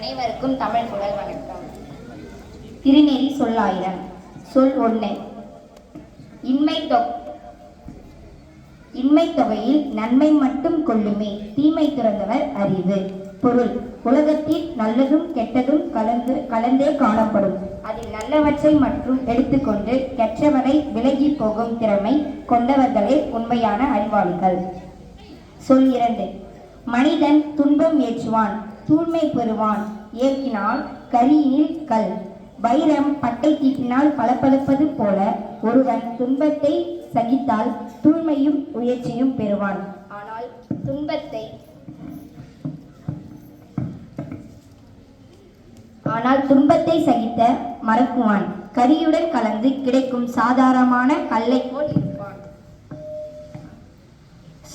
அனைவருக்கும் தமிழ் புகழ் வணக்கம். திருநெறி சொல்லாயிரம். சொல் ஒன்று இன்மை தொ இன்மை தொகையில் நன்மை மட்டும் கொள்ளுமே. தீமை துறந்தவர் அறிவு. பொருள். உலகத்தில் நல்லதும் கெட்டதும் கலந்து கலந்தே காணப்படும். அதில் நல்லவற்றை மற்றும் எடுத்துக்கொண்டு கெட்டவரை விலகி போகும் திறமை கொண்டவர்களே உண்மையான அறிவாளிகள். சொல் இரண்டு. மனிதன் துன்பம் ஏற்றுவான் தூய்மை பெறுவான். ஏற்றினால் கரியினில் கல். வைரம் பட்டை தீட்டினால் பளபளப்பது போல ஒருவன் துன்பத்தை சகித்தால் தூய்மையும் உயர்ச்சியும் பெறுவான். ஆனால் துன்பத்தை ஆனால் துன்பத்தை சகித்த மறக்குவான். கரியுடன் கலந்து கிடைக்கும் சாதாரணமான கல்லை போல் இருப்பான்.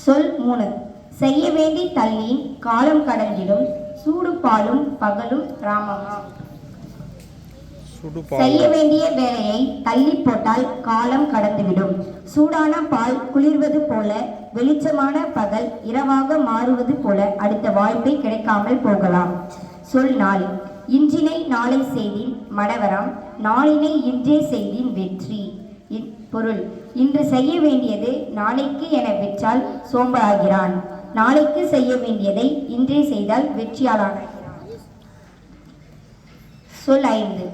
சொல் மூணு. செய்ய வேண்டி தள்ளின் காலம் கடந்திடும் சூடு பாலும் பகலும் ராமமா செய்ய வேண்டிய வேலையை தள்ளி போட்டால் காலம் கடந்துவிடும். சூடான பால் குளிர்வது போல வெளிச்சமான பகல் இரவாக மாறுவது போல அடுத்த வாய்ப்பை கிடைக்காமல் போகலாம். சொல் நாள். இன்றினை நாளை செய்தின் மடவரம் நாளினை இன்றே செய்தின் வெற்றி. பொருள். இன்று செய்ய வேண்டியது நாளைக்கு என விற்றால் சோம்பலாகிறான். நாளைக்கு செய்ய வேண்டியதை இன்றே செய்தால் வெற்றியாளான சொல் ஐந்து.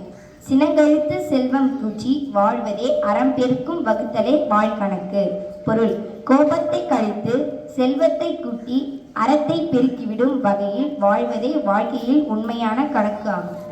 சினங்கழுத்து செல்வம் பூச்சி வாழ்வதே அறம் பெருக்கும் வகுத்தலே வாழ்கணக்கு. பொருள். கோபத்தை கழித்து செல்வத்தை கூட்டி அறத்தை பெருக்கிவிடும் வகையில் வாழ்வதே வாழ்க்கையில் உண்மையான கணக்கு ஆகும்.